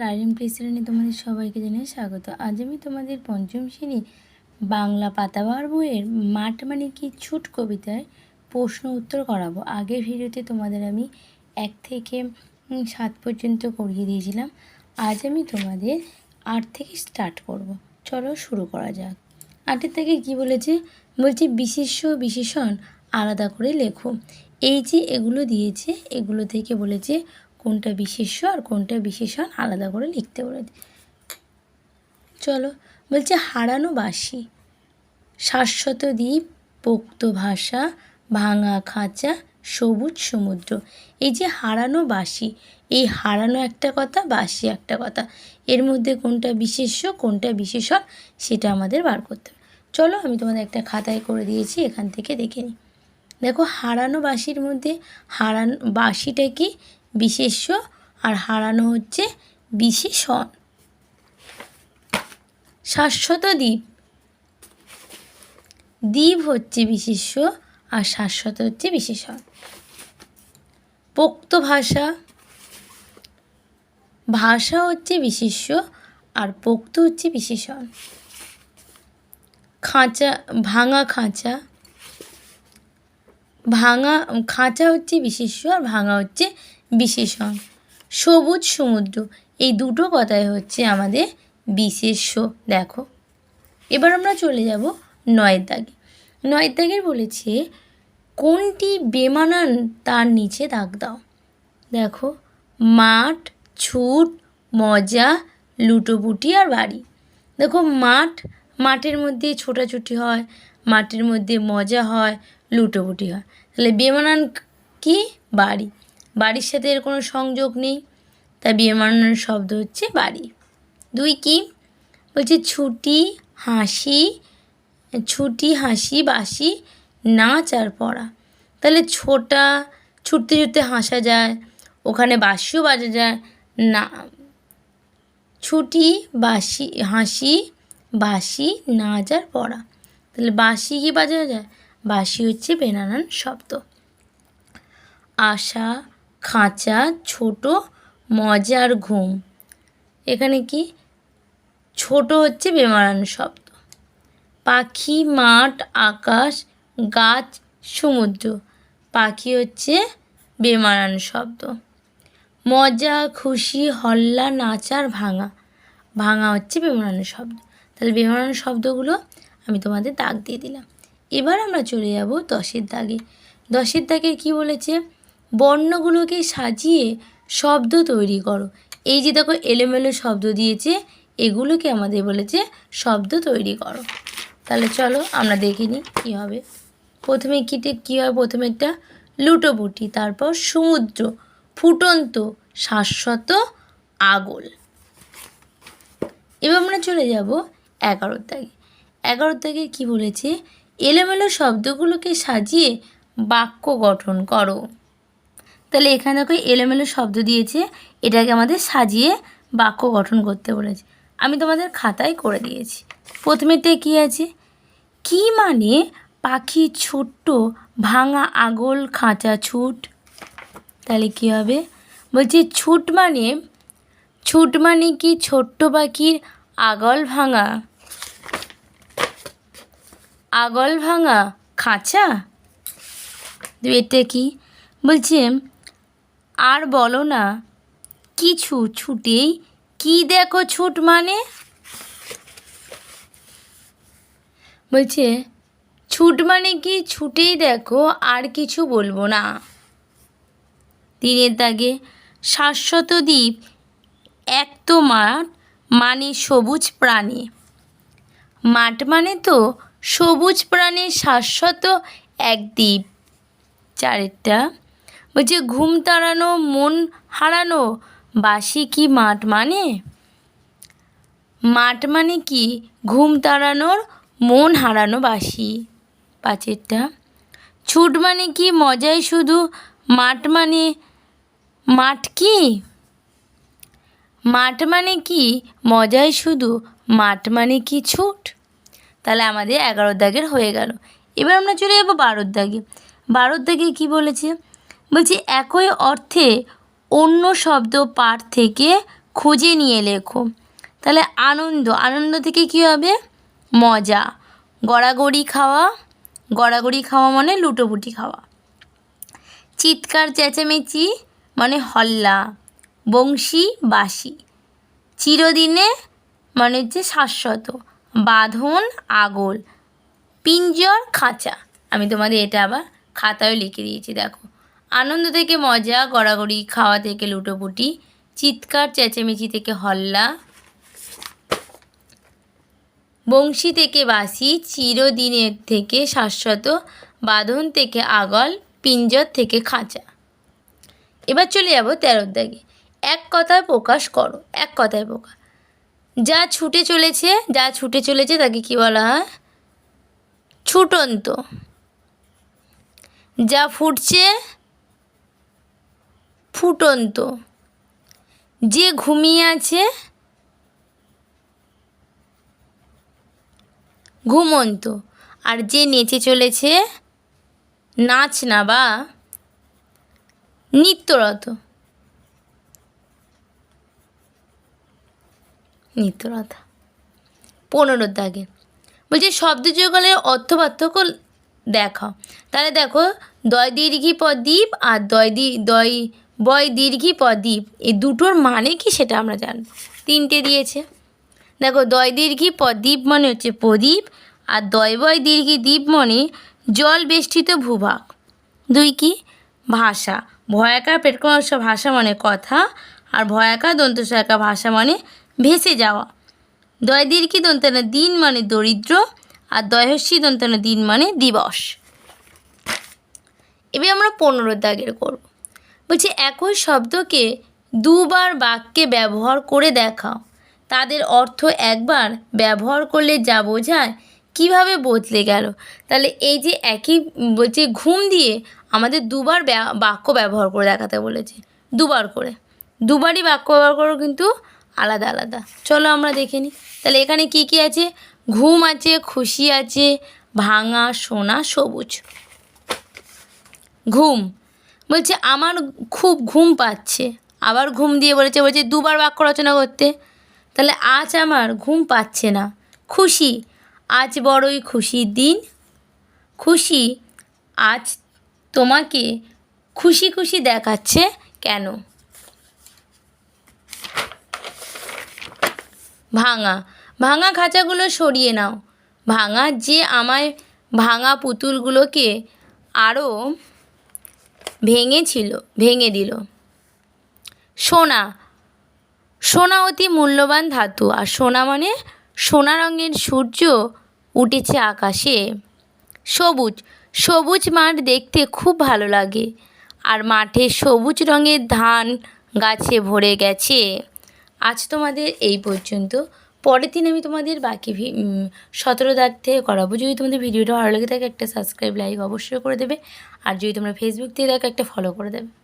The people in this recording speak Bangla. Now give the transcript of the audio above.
লাইন প্রেসিডেন্টে তোমাদের সবাইকে জানিয়ে স্বাগত। আজ আমি তোমাদের পঞ্চম শ্রেণি বাংলা পাতাবার বইয়ের মাঠ মানে কি ছুট কবিতায় প্রশ্ন উত্তর করাবো। আগের ভিডিওতে তোমাদের আমি এক থেকে সাত পর্যন্ত করিয়ে দিয়েছিলাম। আজ আমি তোমাদের আট থেকে স্টার্ট করব। চলো শুরু করা যাক। আটের থেকে কি বলেছে? বলছে, বিশেষ্য বিশেষণ আলাদা করে লেখো। এই যে এগুলো দিয়েছে, এগুলো থেকে বলেছে কোনটা বিশেষ্য আর কোনটা বিশেষণ আলাদা করে লিখতে বলেছে চলো, বলছে হারানো বাসি শাশ্বত দ্বীপ, পোক্ত ভাষা, ভাঙা খাঁচা, সবুজ সমুদ্র। এই যে হারানো বাসি এই হারানো একটা কথা বাসি একটা কথা, এর মধ্যে কোনটা বিশেষ্য, কোনটা বিশেষণ, সেটা আমাদের বার করতে হবে। চলো, আমি তোমাদের একটা খাতায় করে দিয়েছি, এখান থেকে দেখে নিই। দেখো, হারানো বাসির মধ্যে হারানো বাসিটা কি? বিশেষ্য, আর হারানো হচ্ছে বিশেষণ। শাশ্বত দ্বীপ। দ্বীপ হচ্ছে বিশেষ্য, আর শাশ্বত হচ্ছে বিশেষণ। পোক্ত ভাষা। ভাষা হচ্ছে বিশেষ্য, আর পোক্ত হচ্ছে বিশেষণ। খাঁচা, ভাঙা খাঁচা। ভাঙা, খাঁচা হচ্ছে বিশেষ্য, আর ভাঙা হচ্ছে বিশেষণ। সবুজ সমুদ্র, এই দুটো কথাই হচ্ছে আমাদের বিশেষ্য দেখো, এবার আমরা চলে যাব নয়ের দাগে। নয়ের দাগের বলেছে, কোনটি বেমানান তার নিচে দাগ দাও? দেখো, মাঠ, ছুট, মজা, লুটোপুটি আর বাড়ি। দেখো, মাঠ, মাঠের মধ্যে ছোটাছুটি হয়, মাঠের মধ্যে মজা হয়, লুটোপুটি হয়। তাহলে বেমানান কি? বাড়ি। বাড়ির সাথে এর কোনো সংযোগ নেই। তাই বেমানান শব্দ হচ্ছে বাড়ি। দুই কি? বলছে ছুটি, হাসি ছুটি, হাসি, বাসি, নাচ আর পড়া। তাহলে ছোটা, ছুটতে ছুটতে হাসা যায়, ওখানে বাঁশিও বাজা যায়, না, ছুটি, বাসি, হাসি, বাসি, নাচ আর পড়া। তাহলে বাঁশি কি বাজানো যায়? বাঁশি হচ্ছে বেনানান শব্দ। আশা খাঁচা, ছোট, মজার ঘুম। এখানে কি? ছোট হচ্ছে বেমারান শব্দ। পাখি, মাঠ, আকাশ, গাছ, সমুদ্র। পাখি হচ্ছে বেমারান শব্দ। মজা, খুশি, হল্লা, নাচার ভাঙা। ভাঙা হচ্ছে বেমানান শব্দ। তাহলে বেমানান শব্দগুলো আমি তোমাদের দাগ দিয়ে দিলাম। এবার আমরা চলে যাব দশের দাগে। দশের দাগে কি বলেছে? বর্ণগুলোকে সাজিয়ে শব্দ তৈরি করো। এই যে দেখো এলোমেলো শব্দ দিয়েছে, এগুলোকে আমাদের বলেছে শব্দ তৈরি করো। তাহলে চলো আমরা দেখে নিই কী হবে। প্রথমে কীটে কী হয় প্রথমে একটা লুটোপুটি, তারপর সমুদ্র, ফুটন্ত, শাশ্বত আগল। এবার আমরা চলে যাব এগারোর দাগে এগারোর দাগে কী বলেছে? এলোমেলো শব্দগুলোকে সাজিয়ে বাক্য গঠন করো। তাহলে এখানে দেখো এলোমেলো শব্দ দিয়েছে, এটাকে আমাদের সাজিয়ে বাক্য গঠন করতে বলেছে। আমি তোমাদের খাতায় করে দিয়েছি। প্রথমেতে কী আছে? কি মানে পাখি ছোট্ট ভাঙা আগল খাঁচা ছুট? তাহলে কী হবে? বলছি ছুট মানে ছুট মানে কি ছোট্ট পাখির আগল ভাঙা? আগল ভাঙা খাঁচা? এটা কি? বলছে আর বলো না, কিছু ছুটেই কি দেখো ছুট মানে? বলছে, ছুট মানে কি? ছুটেই দেখো আর কিছু বলব না। দিনের দাগে শাশ্বত দ্বীপ, এক তো মাঠ মানে সবুজ প্রাণী। মাঠ মানে তো সবুজ প্রাণীর শাশ্বত এক দ্বীপ। চারেরটা বলছে ঘুম তাড়ানো, মন হারানো, বাসি কি মাঠ মানে? মাঠ মানে কি? ঘুম তাড়ানোর, মন হারানো বাসি। পাঁচেরটা। ছুট মানে কি? মজাই শুধু। মাঠ মানে মাঠ কি? মাঠ মানে কি? মজাই শুধু। মাঠ মানে কি ছুট? তাহলে আমাদের এগারো দাগের হয়ে গেল। এবার আমরা চলে যাব বারোর দাগে। বারোর দাগে কী বলেছে? বলছি একই অর্থে অন্য শব্দ পাঠ থেকে খুঁজে নিয়ে লেখো। তাহলে আনন্দ আনন্দ থেকে কী হবে? মজা। গড়াগড়ি খাওয়া গড়াগড়ি খাওয়া মানে লুটোপুটি খাওয়া। চিৎকার, চেঁচামেচি মানে হল্লা, বংশী বাসি চিরদিনে মানে হচ্ছে শাশ্বত, বাঁধন, আগল, পিঞ্জর, খাঁচা। আমি তোমাদের এটা আবার খাতায় লিখে দিয়েছি, দেখো। আনন্দ থেকে মজা, গড়াগড়ি, খাওয়া থেকে লুটোপুটি, চিৎকার, চেঁচামেচি থেকে হল্লা, বংশী থেকে বাসি চিরদিনের থেকে শাশ্বত, বাঁধন থেকে আগল, পিঞ্জর থেকে খাঁচা। এবার চলে যাব তেরোর দাগে। এক কথায় প্রকাশ করো, এক কথায় প্রকাশ। যা ছুটে চলেছে, যা ছুটে চলেছে তাকে কি বলা হয়? ছুটন্ত। যা ফুটছে ফুটন্ত। যে ঘুমিয়ে আছে, ঘুমন্ত। আর যে নেচে চলেছে, নাচ না বা, নিত্যরত। নিত্যরত পনেরো দাগে। বলছে, শব্দ যুগলের অর্থ পার্থক্য দেখাও। তাহলে দেখো দয় দীর্ঘি প দ্বীপ আর দয় দি দয় বয় দীর্ঘি প এই দুটোর মানে কি সেটা আমরা জানব। তিনটে দিয়েছে। দেখো, দয় দীর্ঘি প দ্বীপ মানে হচ্ছে প্রদীপ, আর দয় বয় দীর্ঘি দ্বীপ মানে জল বেষ্টিত ভূভাগ। দুই কি? ভাষা। ভয়াকার পেটকমস্য ভাষা মানে কথা, আর ভয়াকার দন্তসয়াকা ভাষা মানে ভেসে যাওয়া। দয় দীর্ঘি দন্তনা দিন মানে দরিদ্র, আর দয়হস্যি দন্তনা দিন মানে দিবস। এবার আমরা পনেরো দাগের করব। বলছি, একই শব্দকে দুবার বাক্যে ব্যবহার করে দেখাও। তাদের অর্থ একবার ব্যবহার করলে যা বোঝায়, কীভাবে বদলে গেল? তাহলে এই যে একই, বলছে, ঘুম দিয়ে আমাদের দুবার বাক্য ব্যবহার করে দেখাতে বলেছে। দুবার করে। দুবারই বাক্য ব্যবহার করো, কিন্তু আলাদা আলাদা। চলো আমরা দেখে নিই। তাহলে এখানে কি কি আছে? ঘুম আছে, খুশি আছে, ভাঙা সোনা, সবুজ। ঘুম। বলছে, আমার খুব ঘুম পাচ্ছে। আবার ঘুম দিয়ে বলেছে, বলছে, দুবার বাক্য রচনা করতে। তাহলে আজ আমার ঘুম পাচ্ছে না। খুশি, আজ বড়ই খুশির দিন। খুশি, আজ তোমাকে খুশি খুশি দেখাচ্ছে কেন? ভাঙা ভাঙা খাঁচাগুলো সরিয়ে নাও। ভাঙা যে আমায় ভাঙা পুতুলগুলোকে আরও ভেঙেছিল, ভেঙে দিল। সোনা সোনা অতি মূল্যবান ধাতু, আর সোনা মানে সোনা রঙের সূর্য উঠেছে আকাশে। সবুজ সবুজ মাঠ দেখতে খুব ভালো লাগে, আর মাঠে সবুজ রঙের ধান গাছে ভরে গেছে। আজ তোমাদের এই পর্যন্ত। পরের দিন আমি তোমাদের বাকি সতেরো দাগ থেকে করাবো। যদি তোমাদের ভিডিওটা ভালো লেগে থাকে, একটা সাবস্ক্রাইব লাইক অবশ্যই করে দেবে। আর যদি তোমরা ফেসবুক দিয়ে দেখো একটা ফলো করে দেবে।